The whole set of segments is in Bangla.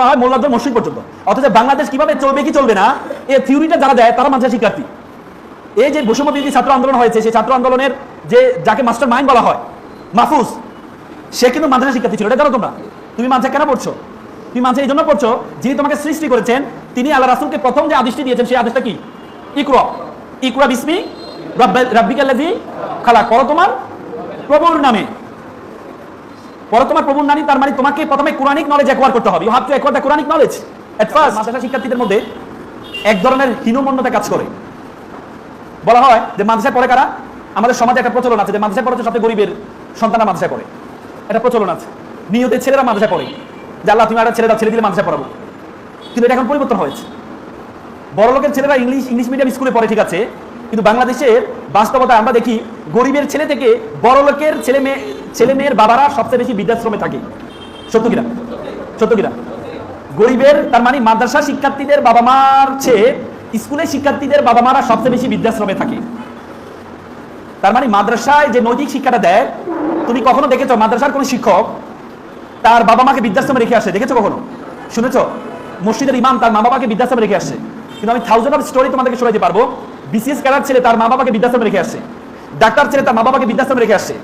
বলা হয় মোল্লাদের মসজিদ পর্যন্ত। অথচ বাংলাদেশ কীভাবে চলবে কি চলবে না এই থিওরিটা যারা দেয় তারা মাঝে শিক্ষার্থী। এই যে বৈষম্য বিরোধী ছাত্র আন্দোলন হয়েছে, সেই ছাত্র আন্দোলনের যে, যাকে মাস্টার মাইন্ড বলা হয়, মাহফুজ, সে কিন্তু মাদ্রাসা শিক্ষার্থী ছিল। এটা জানো তোমরা? তুমি মাদ্রাসা কেন পড়ছো? তুমি মাদ্রাসা এই জন্য পড়ছো, যিনি তোমাকে সৃষ্টি করেছেন, তিনি আল্লাহ রাসুলকে প্রথম যে আদেশটি দিয়েছেন, সেই আদেশটা কি? ইকরা। ইকরা বিসমি রাব্বিকাল্লাযী খালাক। পড়ো তোমার প্রভুর নামে। পরে তোমার প্রভুর নামে তার মানে তোমাকে প্রথমে কোরআনিক নলেজ অ্যাকোয়ার করতে হবে। You have to acquire the Quranic knowledge at first মাদ্রাসা শিক্ষার্থীদের মধ্যে এক ধরনের হীনমন্যতা কাজ করে। বলা হয় যে মাদ্রাসায় পড়ে কারা? আমাদের সমাজে একটা প্রচলন আছে যে মাদ্রাসায় পড়েছে সবচেয়ে গরিবের সন্তানরা মাদ্রাসায় পড়ে। এটা প্রচলন আছে। নিয়তের ছেলেরা মাদ্রাসায় পড়ে। যে আল্লাহ, তুমি একটা ছেলেরা ছেলে দিলে মাদ্রাসায় পড়াবো। কিন্তু এটা এখন পরিবর্তন হয়েছে। বড় লোকের ছেলেরা ইংলিশ ইংলিশ মিডিয়াম স্কুলে পড়ে, ঠিক আছে। কিন্তু বাংলাদেশের বাস্তবতা আমরা দেখি, গরিবের ছেলে থেকে বড় লোকের ছেলে মেয়ে, ছেলে মেয়ের বাবারা সবচেয়ে বেশি বৃদ্ধাশ্রমে থাকে। সত্য কিনা? সত্য কিনা? গরিবের, তার মানে মাদ্রাসা শিক্ষার্থীদের বাবা মার চেয়ে স্কুলের শিক্ষার্থীদের বাবা মারা সবচেয়ে বেশি বৃদ্ধাশ্রমে থাকে। তার মানে মাদ্রাসায় যে নৈতিক শিক্ষাটা দেয়, তুমি কখনো দেখেছ মাদ্রাসার কোনো শিক্ষক তার বাবা মাকে বৃদ্ধাশ্রমে রেখে আসে? দেখেছ কখনো? শুনেছো? মসজিদের ইমাম তার মা বাবাকে বৃদ্ধাশ্রমে রেখে আসে। কিন্তু আমি থাউজেন্ড অফ স্টোরি তোমাদেরকে শোনাতে পারব। বিসিএস ক্যাডার ছেলে তার মা বাবাকে বৃদ্ধাশ্রমে রেখে আসে ডাক্তার ছেলে তার মা বাবাকে বৃদ্ধাশ্রমে রেখে আসে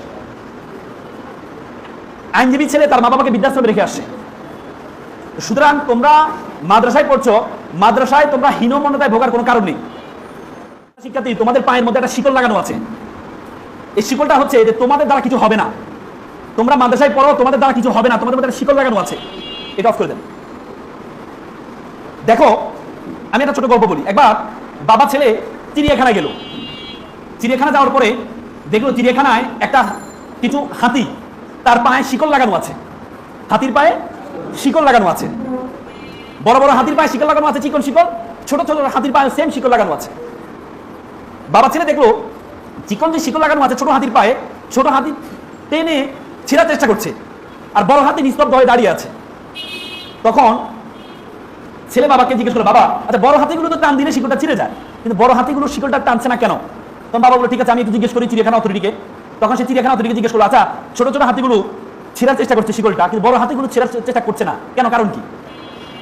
আইনজীবী ছেলে তার মা বাবাকে বৃদ্ধাশ্রমে রেখে আসে সুতরাং তোমরা মাদ্রাসায় পড়ছো, মাদ্রাসায় তোমরা হীনমন্যতায় ভোগার কোনো কারণ নেই। শিক্ষার্থী, তোমাদের পায়ের মধ্যে একটা শিকল লাগানো আছে। এই শিকলটা হচ্ছে যে তোমাদের দ্বারা কিছু হবে না। তোমরা মাদ্রাসায় পড়ো, তোমাদের দ্বারা কিছু হবে না। তোমাদের মধ্যে একটা শিকল লাগানো আছে। এটা অফ করে দেন। দেখো, আমি একটা ছোট গল্প বলি। একবার বাবা ছেলে চিড়িয়াখানায় গেল। চিড়িয়াখানা যাওয়ার পরে দেখল চিড়িয়াখানায় একটা কিছু হাতি, তার পায়ে শিকল লাগানো আছে। হাতির পায়ে শিকল লাগানো আছে। বড় বড় হাতির পায়ে শিকল লাগানো আছে, চিকন শিকল। ছোট ছোট হাতির পায়ে সেম শিকল লাগানো আছে। বাবা ছেলে দেখল, চিকন যে শিকল লাগানো আছে ছোট হাতির পায়ে, ছোট হাতি টেনে ছেঁড়ার চেষ্টা করছে। আর বড় হাতি নিস্তব্ধ হয়ে দাঁড়িয়ে আছে। তখন ছেলে বাবাকে জিজ্ঞেস করল, বাবা আচ্ছা বড় হাতিগুলো তো টান দিলে শিকলটা ছিঁড়ে যায়। কিন্তু বড় হাতিগুলো শিকলটা টানছে না কেন? তখন বাবা বলল, ঠিক আছে, আমি একটু জিজ্ঞেস করি চিড়িয়াখানা অথরিটিকে। তখন সে চিড়িয়াখানা অথরিটিকে জিজ্ঞেস করল আচ্ছা ছোট ছোট হাতিগুলো ছেঁড়ার চেষ্টা করছে শিকলটা, কিন্তু বড় হাতিগুলো ছেঁড়ার চেষ্টা করছে না। কেন, কারণ কি?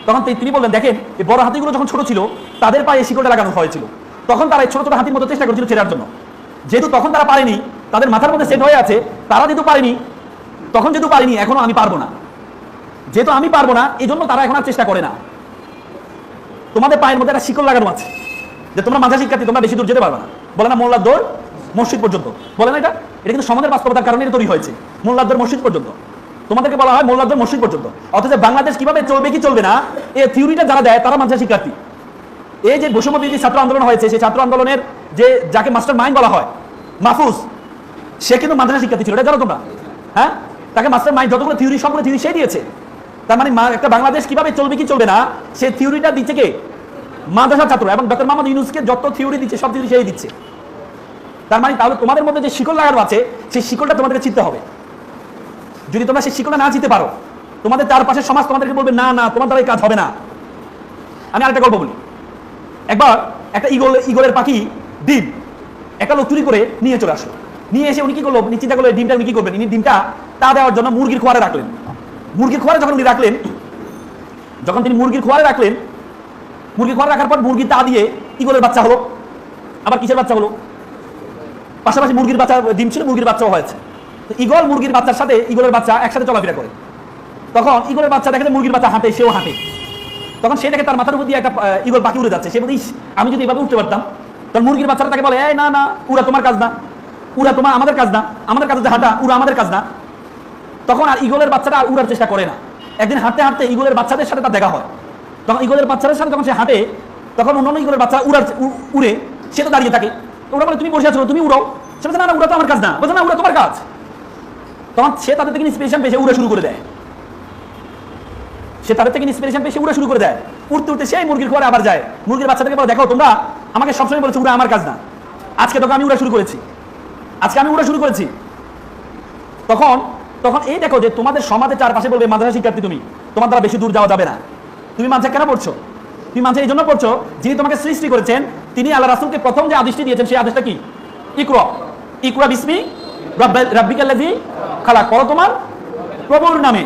তখন তিনি বললেন, দেখেন এই বড় হাতিগুলো যখন ছোট ছিল, তাদের পায়ে শিকলটা লাগানো হয়েছিল। তখন তারা ছোট ছোট হাতির মতো চেষ্টা করছিল ছেড়ার জন্য। যেহেতু তখন তারা পারেনি, তাদের মাথার মধ্যে সেট হয়ে আছে, তারা যেহেতু পারেনি, তখন যেহেতু পারিনি, এখনও আমি পারব না। যেহেতু আমি পারব না এই জন্য তারা এখন আর চেষ্টা করে না। তোমাদের পায়ের মধ্যে একটা শিকল লাগানো আছে। যে তোমরা মাঝা শিক্ষার্থী, তোমরা বেশি দূর যেতে পারবে না। বলে না মোল্লার দৌড় মসজিদ পর্যন্ত। বলে না এটা? এটা কিন্তু সমাজের বাস্তবতার কারণে তৈরি হয়েছে। মোল্লার দৌড় মসজিদ পর্যন্ত। তোমাদেরকে বলা হয় মোল্লার দৌড় মসজিদ পর্যন্ত। অথচ বাংলাদেশ কীভাবে চলবে কি চলবে না এই থিওরিটা যারা দেয়, তারা মাঝা শিক্ষার্থী। এই যে বৈষম্য বিরোধী ছাত্র আন্দোলন হয়েছে, সেই ছাত্র আন্দোলনের যে, যাকে মাস্টার মাইন্ড বলা হয়, মাহফুজ, সে কিন্তু মাদ্রাসা শিক্ষার্থী ছিল। এটা জানো তোমরা? হ্যাঁ? তাকে মাস্টার মাইন্ড যতগুলো থিওরি সবগুলো থিওরি সে দিয়েছে। তার মানে একটা বাংলাদেশ কীভাবে চলবে কি চলবে না, সে থিওরিটা দিচ্ছে কে? মাদ্রাসা ছাত্র এবং ডক্টর মোহাম্মদ ইউনুসকে যত থিওরি দিচ্ছে, সব থিওরি সেই দিচ্ছে। তার মানে তাহলে তোমাদের মধ্যে যে শিকল লাগানো আছে, সেই শিকলটা তোমাদেরকে চিনতে হবে। যদি তোমরা সেই শিকলটা না চিনতে পারো, তোমাদের চারপাশে সমাজ তোমাদেরকে বলবে, না না, তোমার দ্বারা কাজ হবে না। আমি আরেকটা গল্প বলি। একবার একটা ইগল ইগলের পাখি ডিম, একটা লোক চুরি করে নিয়ে চলে আসলো। নিয়ে এসে উনি কি করল, উনি চিন্তা করল ডিমটা উনি কি করবেন? উনি ডিমটা তা দেওয়ার জন্য মুরগির খোয়ারে রাখলেন। মুরগির খোয়ারে যখন উনি রাখলেন, যখন তিনি মুরগির খোয়ারে রাখলেন মুরগির খোয়ারে রাখার পর মুরগির তা দিয়ে ইগলের বাচ্চা হলো? আবার কিসের বাচ্চা হলো? পাশাপাশি মুরগির বাচ্চা, ডিম ছিল, মুরগির বাচ্চাও হয়েছে। ইগল মুরগির বাচ্চার সাথে ইগলের বাচ্চা একসাথে চলাফেরা করে। তখন ইগলের বাচ্চা দেখে মুরগির বাচ্চা হাঁটে, সেও হাঁটে। তখন সে দেখে তার মাথার উপর দিয়ে একটা ইগল পাখি উড়ে যাচ্ছে। সে বলি আমি যদি এভাবে উঠতে পারতাম, তখন মুরগির বাচ্চাটা তাকে বলে, এই, না না, উড়া তোমার কাজ না। উড়া তোমার আমাদের কাজ না। আমাদের কাজ হচ্ছে হাঁটা, উড়া আমাদের কাজ না। তখন আর ইগলের বাচ্চাটা আর উড়ার চেষ্টা করে না। একদিন হাঁটতে হাঁটতে ইগলের বাচ্চাদের সাথে তার দেখা হয়। তখন ইগলের বাচ্চাদের সাথে যখন সে হাঁটে, তখন অন্যান্য ইগলের বাচ্চা উড়ার উড়ে, সে তো দাঁড়িয়ে থাকে। ওরা বলে, তুমি বসে আছো, তুমি উড়াও। সে বলছে, না না, উড়া তো আমার কাজ না। বলছে, না, উড়া তোমার কাজ। তখন সে তাদের থেকে ইন্সপিরেশন পেয়ে উড়ে শুরু করে দেয়। সে তাদের থেকে ইন্সপিরেশন পেয়ে উড়ে শুরু করে দেয়। উঠতে উঠতে সেই মুরগির ঘরে আবার যায়। মুরগির বাচ্চাদেরকে বলে, দেখো, তোমরা আমাকে সবসময় বলেছ, উড়া আমার কাজ না। আজকে তোকে আমি উড়া শুরু করেছি। আজকে আমি উড়া শুরু করেছি। তখন তখন এই দেখো যে তোমাদের সমাজের চারপাশে বলবে, মাদ্রাসা শিক্ষার্থী তুমি। তোমার দ্বারা বেশি দূর যাওয়া যাবে না। তুমি মাঝে কেন পড়ছো? তুমি মাঝে এই জন্য পড়ছো, যিনি তোমাকে সৃষ্টি করেছেন, তিনি আল্লাহ রাসুলকে প্রথম যে আদেশটি দিয়েছেন, সেই আদেশটা কি? ইকরা। ইকরা বিসমি রাব্বিকাল্লাযী খালাক। পড়ো তোমার প্রভুর নামে।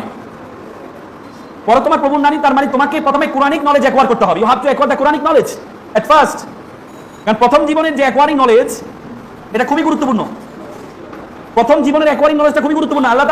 পরে তোমার প্রভুর নারী তার মানে তোমাকে প্রথমে কোরআনিক নলেজ অ্যাকোয়ার করতে হবে। You have to acquire the Quranic knowledge at first কারণ প্রথম জীবনের যে অ্যাকোয়ারিং নলেজ এটা খুবই গুরুত্বপূর্ণ। প্রথম জীবনের অ্যাকোয়ারিং নলেজটা খুবই গুরুত্বপূর্ণ। আল্লাহ